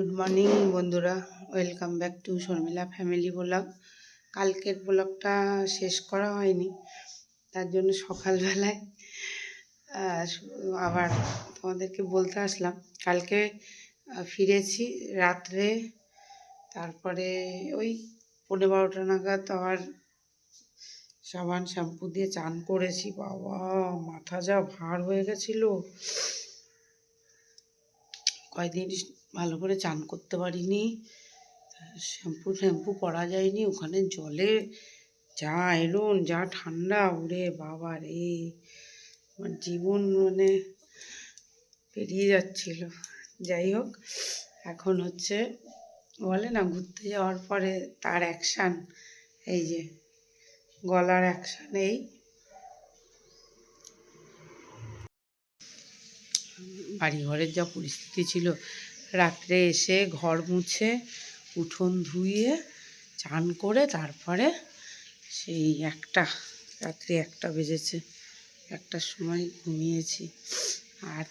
Good morning বন্ধুরা। Welcome back to Sharmila family blog কালকের ব্লগটা শেষ করা হয়নি, তার জন্য সকালবেলায় আবার তোমাদেরকে বলতে আসলাম। কালকে ফিরেছি রাত্রে, তারপরে ওই পনেরো বারোটা নাগাদ আবার সাবান শ্যাম্পু দিয়ে চান করেছি। বাবা, মাথা যা ভার হয়ে গেছিল। কয়দিন ভালো করে চান করতে পারিনি। শ্যাম্পু ট্যাম্পু করা যায়নি, ওখানে জলে যা এলুন যা ঠান্ডা, ওরে বাবা রে। আমার জীবন মানে পেরিয়ে যাচ্ছিল। যাই হোক, এখন হচ্ছে, বলে না, ঘুরতে যাওয়ার পরে তার অ্যাকশান এই যে গলার অ্যাকশান এই। বাড়ি ঘরের যা পরিস্থিতি ছিল রাত্রে এসে ঘর মুছে উঠোন ধুয়ে চান করে তারপরে সেই একটা, রাত্রি একটা বেজেছে, একটার সময় ঘুমিয়েছি। আর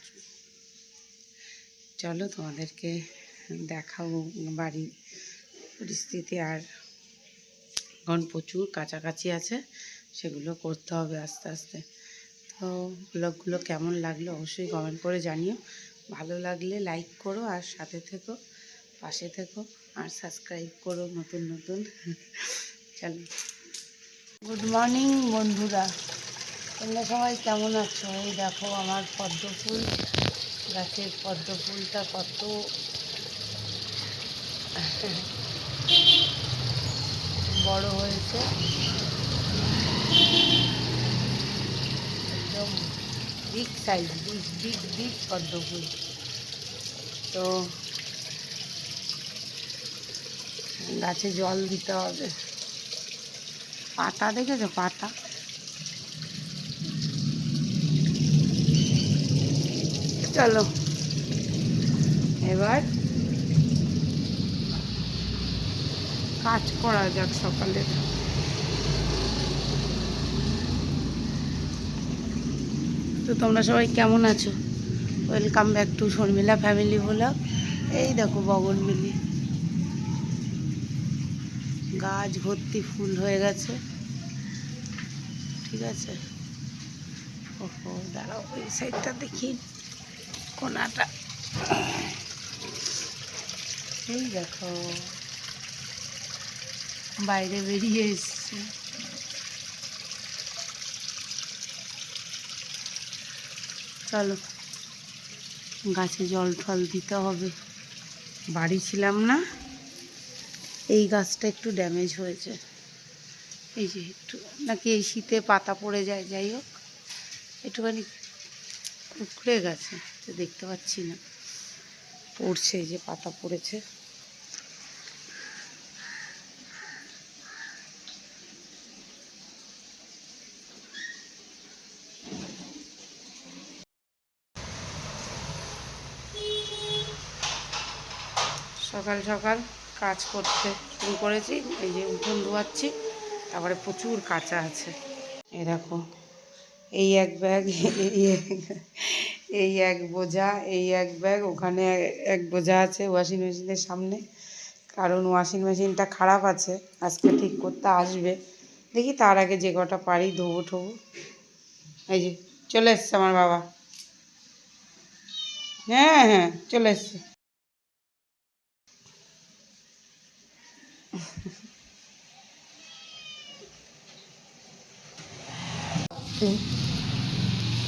চলো তোমাদেরকে দেখাবো বাড়ি পরিস্থিতি। আর এখন প্রচুর কাছাকাছি আছে, সেগুলো করতে হবে আস্তে আস্তে। তো ব্লগগুলো কেমন লাগল অবশ্যই কমেন্ট করে জানিও। ভালো লাগলে লাইক করো আর সাথে থেকো, পাশে থেকো আর সাবস্ক্রাইব করো নতুন নতুন। চলো। গুড মর্নিং বন্ধুরা। তোমরা সবাই কেমন আছো? এই দেখো আমার পদ্ম ফুল। গাছের পদ্ম ফুলটা কত বড় হয়েছে। Big size big big big পদ্ম ফুল তো গাছে জল দিতে হবে। পাতা দেখেছ? পাতা। চলো। এবার কাজ করা যাক সকালে। তো তোমরা সবাই কেমন আছো? Welcome back to Sharmila family blog এই দেখো বগনমিলি গাছ ভর্তি ফুল হয়ে গেছে। ঠিক আছে? ওহো, দাঁড়াও, ওই সাইডটা দেখি। কোনাটা। এই দেখো। বাইরে বেরিয়ে এসছে। চলো, গাছে জল ঠল দিতে হবে। বাড়ি ছিলাম না, এই গাছটা একটু ড্যামেজ হয়েছে। এই যে একটু, নাকি এই শীতে পাতা পড়ে যায়, যাই হোক, একটুখানি কুকড়ে গেছে, তো দেখতে পাচ্ছি না। পড়ছে এই যে পাতা পড়েছে। সকাল সকাল কাজ করতে শুরু করেছি। এই যে উঠোন ধোয়াচ্ছি, তারপরে প্রচুর কাঁচা আছে। এই দেখো, এই এক ব্যাগ, এই এক- এই এক বোঝা, এই এক ব্যাগ, ওখানে এক বোঝা আছে ওয়াশিং মেশিনের সামনে। কারণ ওয়াশিং মেশিনটা খারাপ আছে, আজকে ঠিক করতে আসবে। দেখি তার আগে যে কটা পারি ধোবো ঠোবো। এই যে, চলে এসছে আমার বাবা। হ্যাঁ হ্যাঁ চলে এসছে।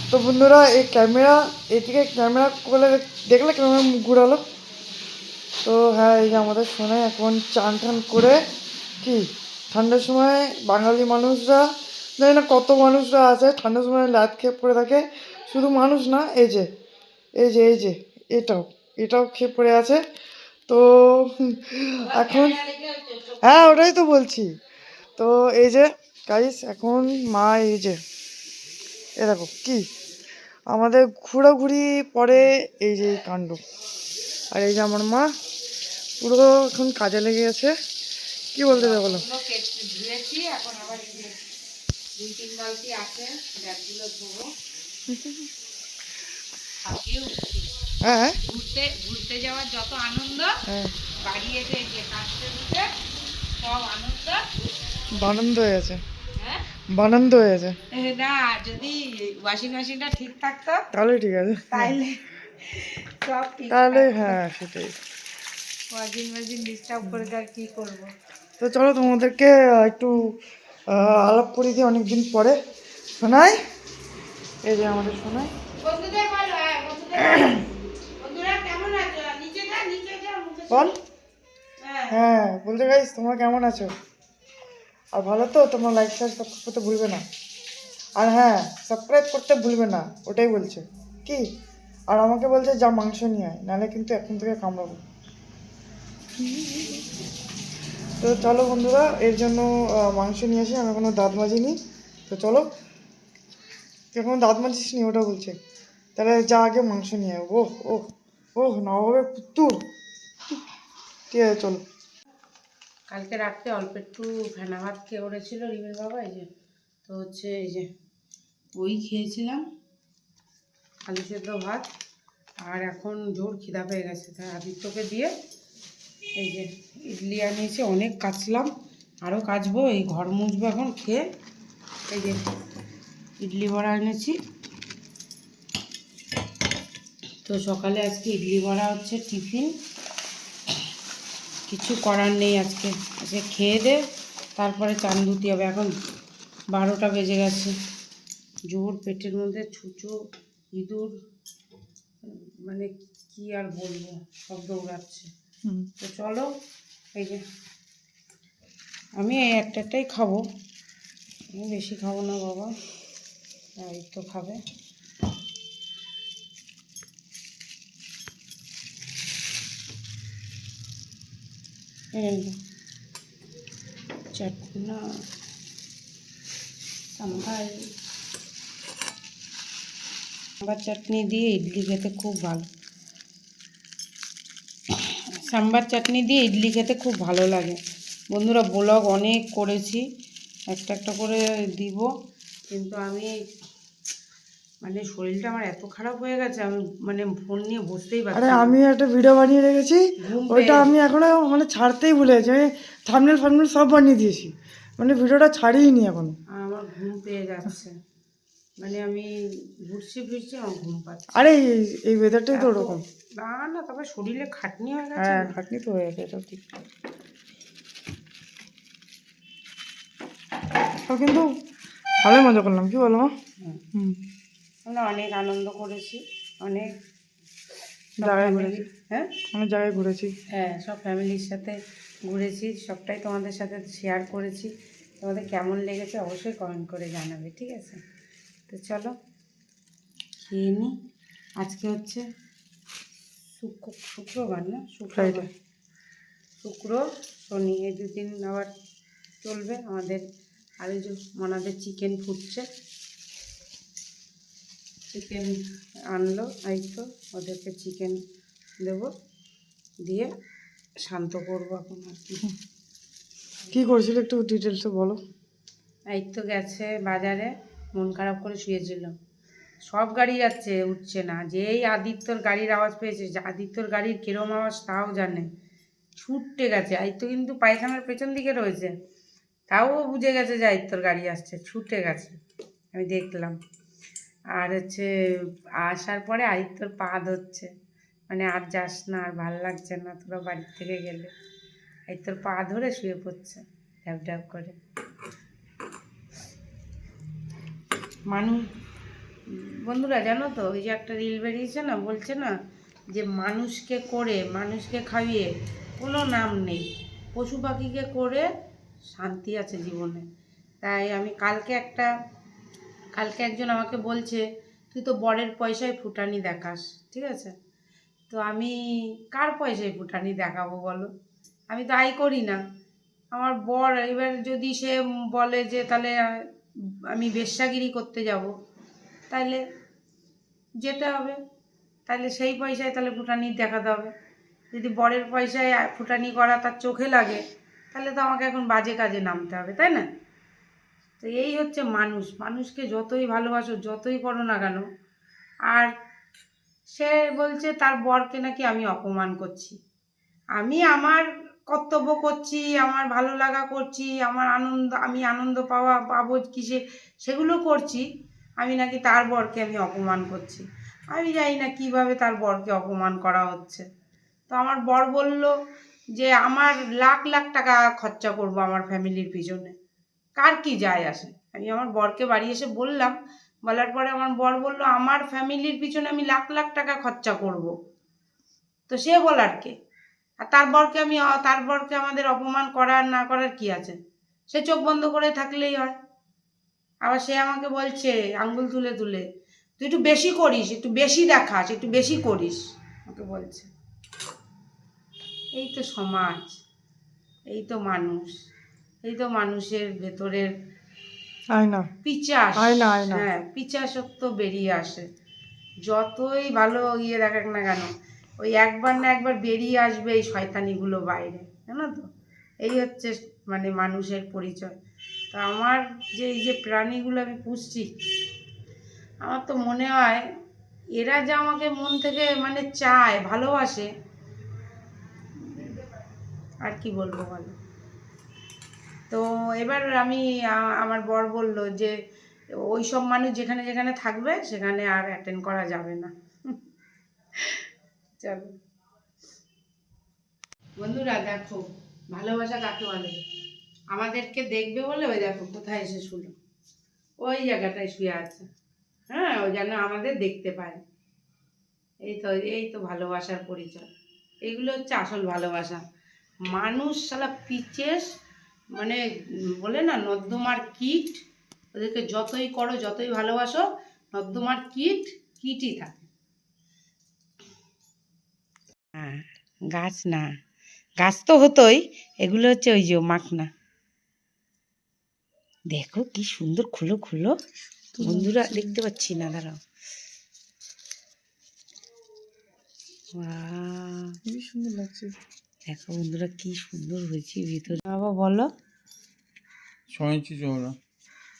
তো বন্ধুরা, এই ক্যামেরা, এদিকে ক্যামেরা করলে দেখলে ক্যামেরা মুখ ঘুরালো। তো হ্যাঁ এই যে আমাদের শোনে এখন চান টান করে, কি? ঠান্ডার সময় বাঙালি মানুষরা, জানি না কত মানুষরা আছে, ঠান্ডার সময় লাত খেয়ে পড়ে থাকে। শুধু মানুষ না, এই যে এই যে এই যে, এটাও এটাও খেয়ে পড়ে আছে। তো এখন হ্যাঁ ওটাই তো বলছি। তো এই যে গাইস এখন মা এই যে এ দেখো কি? আমাদের ঘোরাঘুরি পরে এই যে কাণ্ড। আর এই যে আমার মা পুরো এখন কাজে লেগে গেছে। কি বলতে চাও বলো? ধুয়েছি এখন আবার এই যে দুই তিন বালতি আছে ব্যাগগুলো ধোবো। হ্যাঁ ঘুরতে ঘুরতে যাওয়ার যত আনন্দ হ্যাঁ। বাড়ি এসে যে কাজতে দিতে সব আনন্দ। বানন্দ হয়ে আছে হ্যাঁ বানন্দ হয়ে আছে এ, না যদি ওয়াশিং মেশিনটা ঠিক থাকতো তাহলে ঠিক আছে। তাইলে সব ঠিক তাহলে হ্যাঁ সেটাই। ওয়াশিং মেশিন ডিস্টার্ব করে আর কি করব? তো চলো তোমাদেরকে একটু আলাপ করে দিই অনেকদিন পরে। শোনাই এই যে আমাদের শোনাই বন্ধুদের বলো হ্যাঁ বন্ধুরা কেমন আছো? নিচে যা নিচে যা বল। হ্যাঁ। হ্যাঁ বলতে গাইস তোমরা কেমন আছো? আর ভালো তো, তোমরা লাইক শেয়ার সাবস্ক্রাইব করতে ভুলবে না। আর হ্যাঁ সাবস্ক্রাইব করতে ভুলবে না, ওটাই বলছে। কি? আর আমাকে বলছে, যা মাংস নিয়ে আয়, নাহলে কিন্তু এখন থেকে কামড়াবো। তো চলো বন্ধুরা, এর জন্য মাংস নিয়ে আসি আমি কোনো দাঁত মাজিনি। তো চলো এখনও দাঁত মাজিস নি? ওটা বলছে। তাহলে যা আগে মাংস নিয়ে আয়। ওহ ওহ ওহ, নবাবের পুত্তুর ঠিক আছে, চলো। কালকে রাত্রে অল্প একটু ফেনা ভাত খেয়ে ওড়েছিল রিমের বাবা, এই যে, তো হচ্ছে এই যে ওই খেয়েছিলাম, আলু সেদ্ধ ভাত, আর এখন জোর খিদা পেয়ে গেছে তাই আদিত্যকে দিয়ে এই যে ইডলি আনিয়েছি, অনেক কাচলাম আরও কাচবো, এই ঘর মুছবো এখন, খেয়ে এই যে ইডলি বড়া এনেছি। তো সকালে আজকে ইডলি বড়া হচ্ছে টিফিন কিছু করার নেই আজকে। আজকে খেয়ে দে তারপরে চান ধুতে হবে। এখন বারোটা বেজে গেছে। জোর পেটের মধ্যে ছুঁচো ইঁদুর মানে কি আর বলব সব দৌড়াচ্ছে। তো চলো এই যে আমি এই একটা একটাই খাব। আমি বেশি খাব না বাবা এই তো খাবে। এই চাটনা সাম্বার সাম্বার চাটনি দিয়ে ইডলি খেতে খুব ভালো। সাম্বার চাটনি দিয়ে ইডলি খেতে খুব ভালো লাগে। বন্ধুরা, ব্লগ অনেক করেছি। একটা একটা করে দিব। কিন্তু আমি মানে শরীরটা আমার এত খারাপ হয়ে গেছে আমি মানে ফোন নিয়ে বসতেই পারছি আরে আমি একটা ভিডিও বানিয়ে রেখেছি ওইটা আমি এখনও মানে ছাড়তেই ভুলে গেছি আমি থামনেল ফামনেল সব বানিয়ে দিয়েছি মানে ভিডিওটা ছাড়িনি এখনও। আমার ঘুম পেয়ে যাচ্ছে। মানে আমি ঘুরছি ফিরছি আমার ঘুম পাচ্ছে। আরে এই- এই ওয়েদারটাই তো ওরকম। না না তবে শরীরে খাটনি হয়ে গেছে। হ্যাঁ খাটনি তো হয়ে গেছে এটা ঠিক। কিন্তু ভালোই মজা করলাম কি বলো হুম। আমরা অনেক আনন্দ করেছি অনেক জায়গায় ঘুরেছি। হ্যাঁ? অনেক জায়গায় ঘুরেছি। হ্যাঁ সব ফ্যামিলির সাথে ঘুরেছি সবটাই তোমাদের সাথে শেয়ার করেছি। তোমাদের কেমন লেগেছে অবশ্যই কমেন্ট করে জানাবে ঠিক আছে? তো চলো খেয়ে নিই আজকে হচ্ছে শুক্র শুক্রবার না? শুক্রবার। শুক্র শনি এই দুদিন আবার চলবে। আমাদের আর যে মনাদের চিকেন ফুটছে। চিকেন আনলো এই তো ওদেরকে চিকেন দেবো। দিয়ে শান্ত করব এখন আর কি। কি করছিল একটু ডিটেলসে বলো। এই তো গেছে বাজারে মন খারাপ করে শুয়েছিল। সব গাড়ি যাচ্ছে উঠছে না। যেই আদিত্যর গাড়ির আওয়াজ পেয়েছে আদিত্যর গাড়ির কিরম আওয়াজ তাও জানে। ছুটতে গেছে। আদিত্য কিন্তু পায়খানার পেছন দিকে রয়েছে। তাও বুঝে গেছে যে আদিত্যর গাড়ি আসছে। ছুটে গেছে। আমি দেখলাম। আর হচ্ছে আসার পরে আদিত্যর পা ধরছে। মানে আর যাস না, আর ভালো লাগছে না, তোরা বাড়ির থেকে গেলে। আদিত্যর পা ধরে শুয়ে পড়ছে ড্যাব ড্যাব করে। মানুষ বন্ধুরা জানো তো, ওই যে একটা রিল বেরিয়েছে না, বলছে না যে মানুষকে করে, মানুষকে খাইয়ে কোনো নাম নেই। পশু পাখিকে করে শান্তি আছে জীবনে। তাই আমি কালকে একটা কালকে একজন আমাকে বলছে, তুই তো বরের পয়সায় ফুটানি দেখাস। ঠিক আছে? তো আমি, কার পয়সায় ফুটানি দেখাবো বলো? আমি তো আয় করি না। আমার বর, এবার যদি সে বলে যে, তাহলে আমি বেশ্যাগিরি করতে যাব। তাহলে যেতে হবে। তাহলে সেই পয়সায় তাহলে ফুটানি দেখাতে হবে। যদি বরের পয়সায় ফুটানি করা তার চোখে লাগে, তাহলে তো আমাকে এখন বাজে কাজে নামতে হবে, তাই না? তো এই হচ্ছে মানুষ। মানুষকে যতই ভালোবাসো, যতই করো না কেন, আর সে বলছে, তার বরকে নাকি আমি অপমান করছি। আমি আমার কর্তব্য করছি, আমার ভালো লাগা করছি, আমার আনন্দ, আমি আনন্দ পাওয়া, পাবো কিসে, সেগুলো করছি। আমি নাকি তার বরকে আমি অপমান করছি। আমি জানি না কীভাবে তার বরকে অপমান করা হচ্ছে। তো আমার বর বলল যে, আমার লাখ লাখ টাকা খরচা করব আমার ফ্যামিলির পিছনে। কার কি যায় আসে? আমি আমার বরকে বাড়ি এসে বললাম, বলার পরে আমার বর বলল, আমার ফ্যামিলির পিছনে আমি লাখ লাখ টাকা খরচা করব। তো সে বলার কে? আর তার বরকে আমি, তার বরকে আমাদের অপমান করার, না করার কি আছে? সে চোখ বন্ধ করে থাকলেই হয়। আবার সে আমাকে বলছে, আঙ্গুল তুলে তুলে, তুই একটু বেশি করিস, একটু বেশি দেখাস, একটু বেশি করিস। আমাকে বলছে। এই তো সমাজ, এই তো মানুষ। এই তো মানুষের ভেতরের আয়না। পিচাস। আয়না, আয়না। হ্যাঁ পিচাসত্ব বেরিয়ে আসে। যতই ভালো ইয়ে দেখাক না কেন ওই একবার না একবার বেরিয়ে আসবে এই শয়তানিগুলো বাইরে জানো তো? এই হচ্ছে মানে মানুষের পরিচয়। তো আমার যে এই যে প্রাণীগুলো আমি পুষছি আমার তো মনে হয় এরা যে আমাকে মন থেকে মানে চায় ভালোবাসে আর কি বলব বলো? তো এবার আমি আমার বর বলল যে, ওই সব মানুষ যেখানে যেখানে থাকবে, সেখানে আর অ্যাটেন্ড করা যাবে না। চলো। বন্ধুরা, দেখো, ভালোবাসা কাকে বলে? আমাদেরকে দেখবে বলে ওই দেখো, কোথায় এসে শুলো? ওই জায়গাটায় শুয়ে আছে। হ্যাঁ ওই যেন আমাদের দেখতে পায়। এই তো এই তো ভালোবাসার পরিচয়। এগুলো হচ্ছে আসল ভালোবাসা। মানুষ সালা পিচেস মানে বলে না নর্দমার কীট ওদেরকে যতই করো যতই ভালোবাসো নর্দমার কীট কীটই থাকে। হ্যাঁ গাছ না। গাছ তো হতোই এগুলো হচ্ছে ওই যে মাখনা। দেখো কি সুন্দর খুলো খুলো। বন্ধুরা দেখতে পাচ্ছি না দাঁড়াও। খুবই সুন্দর লাগছে। দেখো বন্ধুরা কি সুন্দর হয়েছে ভিতরে। বলো। ছয় ইঞ্চি চওড়া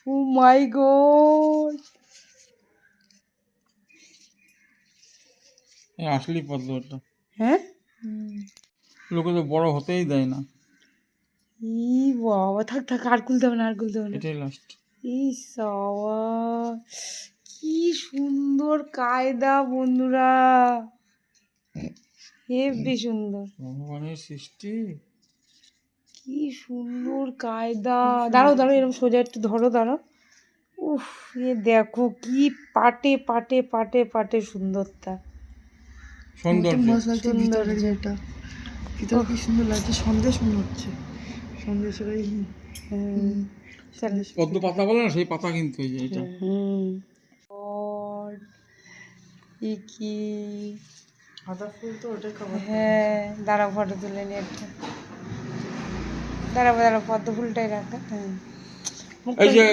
ও মাই গড। এই আসলি ওটা। হ্যাঁ? লোকে তো বড় হতেই দেয় না। ই বাবা থাক থাক আর খুলতে হবে না আর খুলতে হবে না। এটাই লাস্ট ই সাওয়া কি সুন্দর কায়দা বন্ধুরা। হেবি সুন্দর। ভগবানের সৃষ্টি। কি সুন্দর কায়দা। দাঁড়াও দাঁড়াও এরকম সোজা একটু ধরো দাঁড়াও। উফ এ দেখো কি পাটে পাটে পাটে পাটে সুন্দরতা সৌন্দর্য। মাছ ভিতরে যেটা ভিতরে কি সুন্দর লাগছে? সন্দেশ মনে হচ্ছে। সন্দেশের ওই পদ্ম পাতা বলে না? সেই পাতা কিন্তু এই যে এটা। হুম কি? সাদা ফুল তো ওটাই খাবার হ্যাঁ দাঁড়াও ফটো তুলে নিয়ে একটা। দাঁড়াবো দাঁড়াও পদ্ম ফুলটাই রাখা। হ্যাঁ। এই যে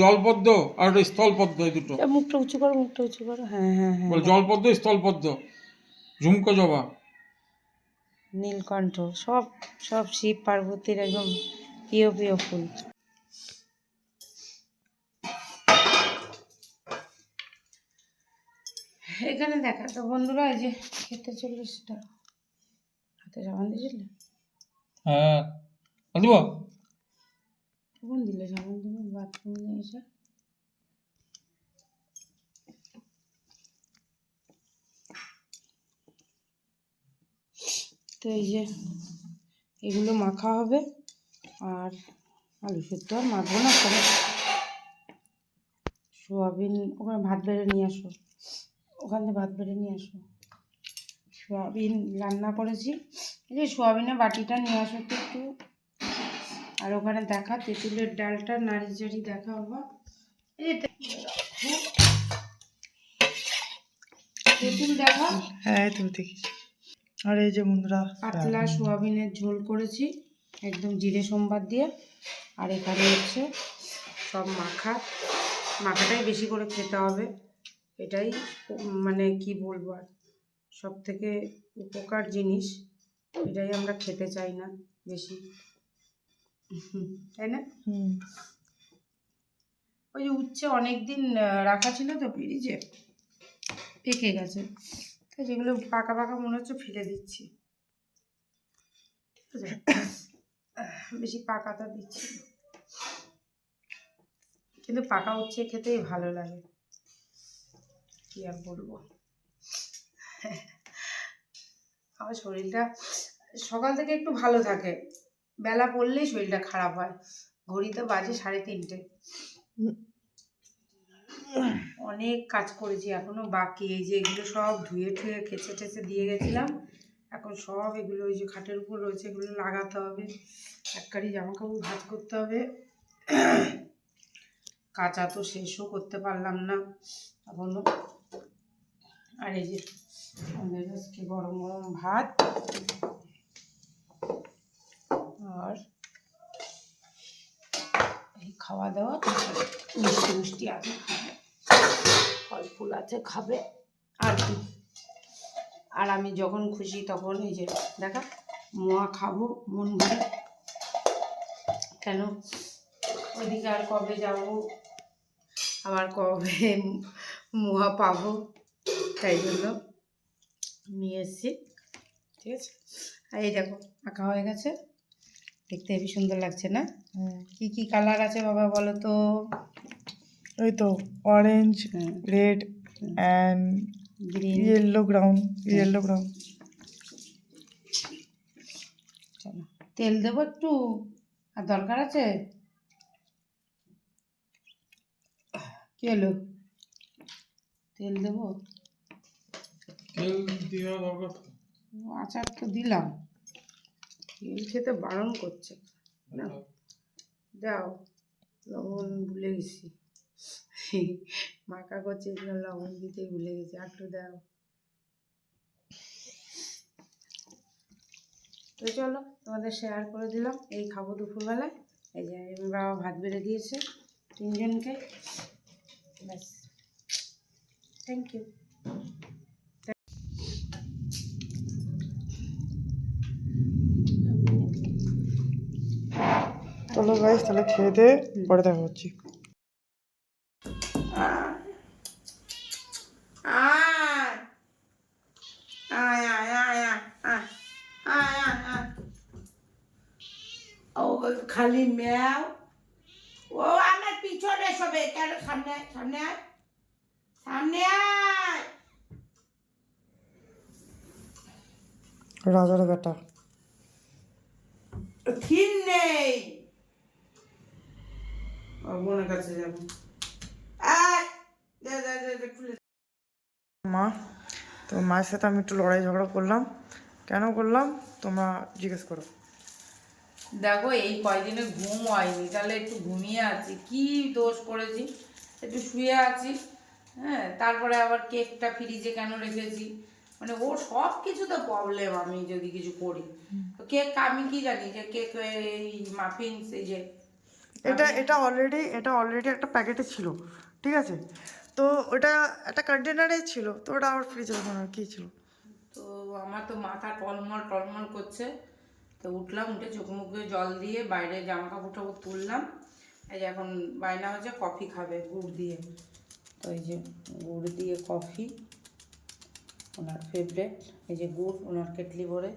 জলপদ্ম আর স্থলপদ্ম এই দুটো। মুখটা উঁচু করো মুখটা উঁচু করো। হ্যাঁ হ্যাঁ হ্যাঁ। বলে জলপদ্ম স্থলপদ্ম ঝুমকো জবা। নীলকণ্ঠ সব সব শিব পার্বতীর একদম প্রিয় প্রিয় ফুল। এখানে দেখা তো বন্ধুরা এই যে খেতে চলে সেটা হাতে সাবান দিয়েছিলে হ্যাঁ। দিব কখন দিলে সাবান তুমি বাথরুম তো এই যে, এগুলো মাখা হবে, আর আলু সেদ্ধ আর মাখবো না করে সোয়াবিন, ওখানে ভাত বেড়ে নিয়ে আসো। ওখান থেকে ভাত বেড়ে নিয়ে আসো। সোয়াবিন রান্না করেছি। এই যে সোয়াবিনের বাটিটা নিয়ে আসো একটু। আর ওখানে দেখা তেঁতুলের ডালটা নাড়ি চাড়ি দেখা বাবা এই তেঁতুল দেখা। হ্যাঁ তুমি দেখিস আর এই যে বন্ধুরা পাতলা সোয়াবিনের ঝোল করেছি একদম জিরে সোমবার দিয়ে। আর এখানে হচ্ছে সব মাখা। মাখাটাই বেশি করে খেতে হবে। এটাই মানে কি বলব আর সব থেকে উপকার জিনিস। এটাই আমরা খেতে চাই না বেশি। তাই না? হুম। ওই যে উচ্ছে অনেক দিন রাখা ছিল তো ফ্রিজে পেকে গেছে। তো যেগুলো পাকা পাকা মনে হচ্ছে ফেলে দিচ্ছি। ঠিক আছে? বেশি পাকাটা দিচ্ছি কিন্তু পাকা উচ্ছে খেতেই ভালো লাগে। কি আর বলব? আমার শরীরটা সকাল থেকে একটু ভালো থাকে। বেলা পড়লেই শরীরটা খারাপ হয়। ঘড়িতে বাজে সাড়ে তিনটে। অনেক কাজ করেছি এখনও বাকি। এই যে এগুলো সব ধুয়ে ঠুয়ে খেচে টেচে দিয়ে গেছিলাম। এখন সব এগুলো ওই যে খাটের উপর রয়েছে এগুলো লাগাতে হবে। এককারি জামা কাপড় ভাজ করতে হবে। কাঁচা তো শেষও করতে পারলাম না এখনও। আর এই যে গরম গরম ভাত। আর এই খাওয়া দাওয়া মিষ্টি মিষ্টি আছে ফল ফুল আছে খাবে, আর কি। আর আমি যখন খুশি তখন এই যে দেখা, মোয়া খাব, মন ভরে। কেন? ওইদিকে আর কবে যাব? আবার কবে মোয়া পাবো? তাই জন্য নিয়ে এসছি, ঠিক আছে? আর এই দেখো, আঁকা হয়ে গেছে। দেখতে হেবি সুন্দর লাগছে না? কি কি কালার আছে বাবা বলো তো ওই তো orange red and green yellow brown yellow brown চলো। তেল দেবো একটু? আর দরকার আছে? কি হলো? তেল দেবো? তেল দেওয়া দরকার আচার তো দিলাম। খেতে বারণ করছে। না দাও। লবণ ভুলে গেছি। মাকা করছে লবণ দিতে ভুলে গেছি একটু দাও। তো চলো তোমাদের শেয়ার করে দিলাম। এই খাব দুপুরবেলায়। এই যে বাবা ভাত বেড়ে দিয়েছে তিনজনকে। ব্যাস। থ্যাংক ইউ চলো গাইস তাহলে খেয়ে দিয়ে পরে দেখা হচ্ছে। খালি ম্যাও। ও আমার পিছনে সবে কেন সামনে সামনে সামনে আয়। রাজার বেটা। থিন নেই। বোনের কাছে যাব। মা তো মায়ের সাথে আমি একটু লড়াই ঝগড়া করলাম। কেন করলাম? তোমরা জিজ্ঞেস করো। দেখো এই কয়দিনে ঘুম হয়নি। তাহলে একটু ঘুমিয়ে আছি। কি দোষ করেছি? একটু শুয়ে আছি। হ্যাঁ তারপরে আবার কেকটা ফ্রিজে কেন রেখেছি? মানে ওর সব কিছুতে প্রবলেম আমি যদি কিছু করি। তো কেক আমি কি জানি যে কেক এই মাফিনস এই যে এটা এটা অলরেডি এটা অলরেডি একটা প্যাকেটে ছিল ঠিক আছে? তো ওটা একটা কন্টেনারে ছিল তো ওটা আবার ফ্রিজে বানানো কি ছিল? তো আমার তো মাথা টলমল টলমল করছে। তো উঠলাম উঠে চোখ মুখে জল দিয়ে বাইরে জামা কাপড় টাপড় তুললাম। এই যে এখন বায়না হচ্ছে কফি খাবে গুড় দিয়ে। তো এই যে গুড় দিয়ে কফি ওনার ফেভারেট এই যে গুড় ওনার কেটলি ভরে।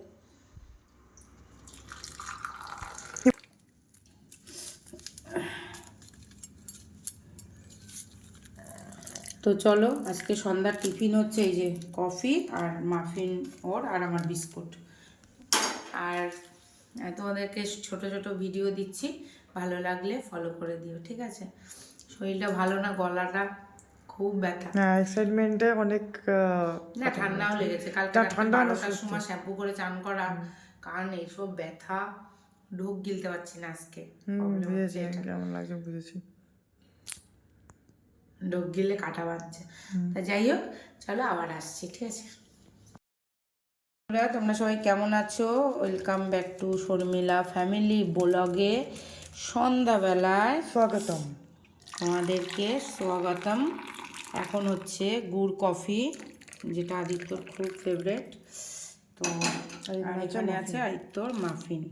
তো চলো আজকে সন্ধ্যার টিফিন হচ্ছে এই যে কফি আর মাফিন ওর আর আমার বিস্কুট। আর তোমাদেরকে ছোট ছোট ভিডিও দিচ্ছি ভালো লাগলে ফলো করে দিও ঠিক আছে? শরীরটা ভালো না গলাটা খুব ব্যথা। হ্যাঁ এক্সাইটমেন্টে অনেক না ঠান্ডাও লেগেছে কালকে ঠান্ডা বারোটার সময় শ্যাম্পু করে চান করা কারণ এইসব ব্যথা ঢোক গিলতে পারছি না আজকে। কেমন লাগছে বুঝেছি। ঢোক গিলে কাটা বাঁধছে। তা যাই হোক চলো আবার আসছি ঠিক আছে? তোমরা সবাই কেমন আছো? Welcome back to Sharmila family ব্লগে সন্ধ্যাবেলায় স্বাগতম। আমাদেরকে স্বাগতম। এখন হচ্ছে গুড় কফি যেটা আদিত্যর খুব ফেভারেট তো আর এখানে আছে আদিত্যর মাফিন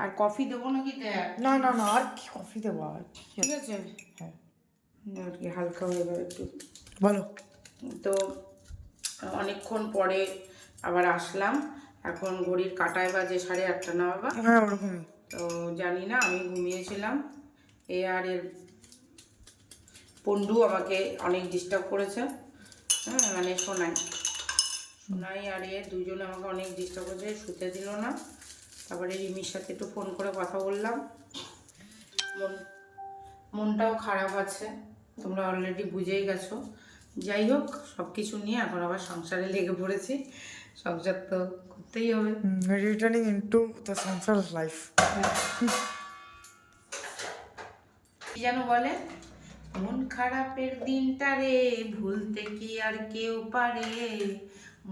আর কফি দেবো নাকি দেখ? না না না আর কি কফি দেবো? আর ঠিক আছে। হ্যাঁ। আর কি হালকা হয়ে গেল একটু। বলো। তো অনেকক্ষণ পরে আবার আসলাম। এখন ঘড়ির কাটায় বাজে সাড়ে আটটা না বাবা। হ্যাঁ ওরকমই। তো জানি না আমি ঘুমিয়েছিলাম। এ আর এর পন্ডু আমাকে অনেক ডিস্টার্ব করেছে। হ্যাঁ মানে সোনাই। সোনাই আর এ দুজনে আমাকে অনেক ডিস্টার্ব করেছে শুতে দিল না। তারপরে রিমির সাথে একটু ফোন করে কথা বললাম। মন মনটাও খারাপ আছে। তোমরা অলরেডি বুঝেই গেছো। যাই হোক সব কিছু নিয়ে এখন আবার সংসারে লেগে পড়েছি। সংসার তো করতেই হবে। Returning into the sansar life কি যেন বলে? মন খারাপের দিনটা রে ভুলতে কি আর কেউ পারে?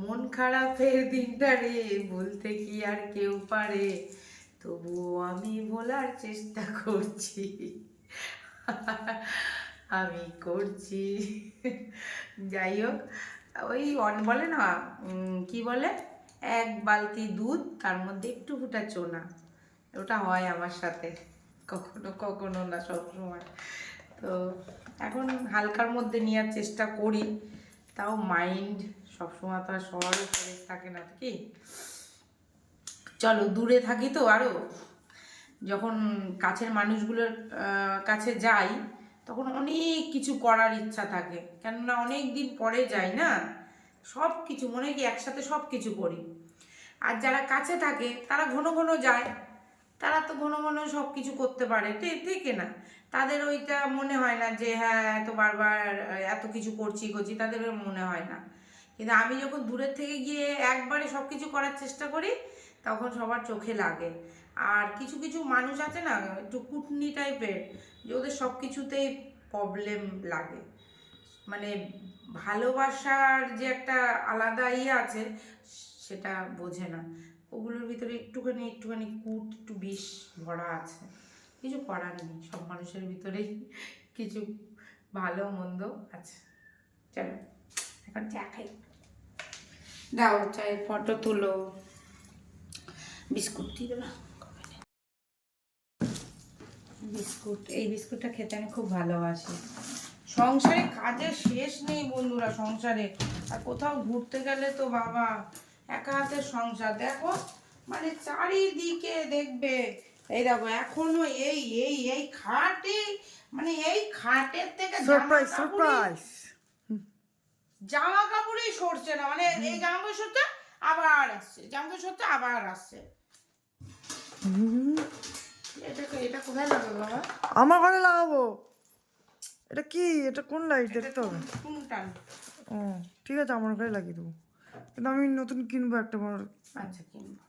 মন খারাপের দিনটা রে ভুলতে কি আর কেউ পারে? তবুও আমি ভোলার চেষ্টা করছি। আমি করছি। যাই হোক, ওই অন- বলে না কি বলে? এক বালতি দুধ, তার মধ্যে একটু ফুটা চোনা। ওটা হয় আমার সাথে, কখনো কখনো না, সব সময়। তো এখন হালকার মধ্যে নেওয়ার চেষ্টা করি। তাও মাইন্ড সবসময় তো আর সবারও ফ্রেশ থাকে না কি? চলো, দূরে থাকি তো আরও যখন কাছের মানুষগুলোর কাছে যাই তখন অনেক কিছু করার ইচ্ছা থাকে। কেননা অনেক দিন পরে যাই না সব কিছু মনে কি একসাথে সব কিছু করি। আর যারা কাছে থাকে, তারা ঘন ঘন যায়। তারা তো ঘন ঘন সব কিছু করতে পারে ঠিক না। তাদের ওইটা মনে হয় না যে হ্যাঁ এত বারবার এত কিছু করছি করছি, তাদের মনে হয় না। কিন্তু আমি যখন দূরের থেকে গিয়ে একবারে সব কিছু করার চেষ্টা করি, তখন সবার চোখে লাগে। আর কিছু কিছু মানুষ আছে না, একটু কুটনি টাইপের, যে ওদের সব কিছুতেই প্রবলেম লাগে। মানে ভালোবাসার যে একটা আলাদা ইয়ে আছে, সেটা বোঝে না। ওগুলোর ভিতরে একটুখানি একটুখানি কুট, একটু বিষ ভরা আছে। কিছু করার নেই, সব মানুষের ভিতরেই কিছু ভালো মন্দ আছে। চলো, এখন চা দাও, চায়ের ফটো তুলো। বিস্কুট দিয়ে দেবা। বিস্কুট এই বিস্কুটটা খেতে আমি খুব ভালোবাসি। সংসারে কাজের শেষ নেই বন্ধুরা সংসারে। আর কোথাও ঘুরতে গেলে তো বাবা একা হাতের সংসার। দেখো মানে চারিদিকে দেখবে এই দেখো এখনও এই এই এই খাটে মানে এই খাটের থেকে জামা সারপ্রাইজ কাপড়ই- সারপ্রাইজ জামা কাপড়ই সরছে না মানে এই জামা কাপড় সরছে আবার আসছে জামা কাপড় সরছে আবার আসছে। আমার ঘরে লাগাবো। এটা কি এটা কোন লাইট দেখতে হবে। ও ঠিক আছে আমার ঘরে লাগিয়ে দেবো। কিন্তু আমি নতুন কিনবো একটা বড় আচ্ছা কিনবো।